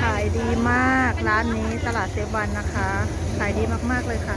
ขายดีมากร้านนี้ตลาดเซฟวันนะคะ ขายดีมากๆเลยค่ะ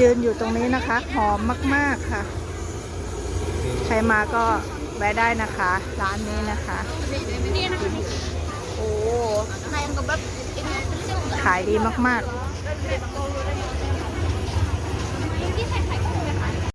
ยืนอยู่ตรงนี้นะคะ หอมมาก ๆค่ะ ใครมาก็แวะได้นะคะ ร้านนี้นะคะ โอ้ขายดีมาก ๆ